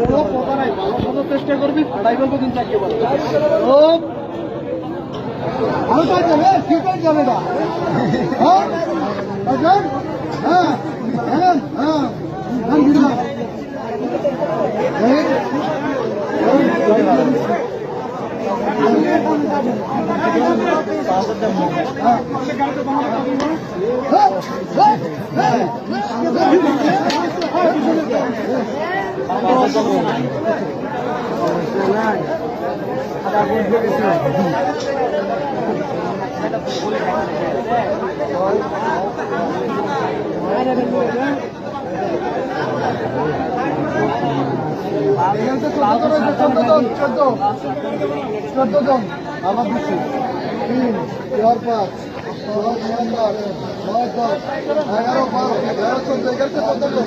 মতো চেষ্টা করবি ফাটাই ফেলব কিন্তু একেবারে ও হালকা যাবে সিটাই যাবে না হ্যাঁ হ্যাঁ হ্যাঁ হ্যাঁ হ্যাঁ চোদ্দ জন। আমার দিচ্ছি তিন চার পাঁচ নয় দশ এগারো বারো তেরো চোদ্দ এগারো চোদ্দ জন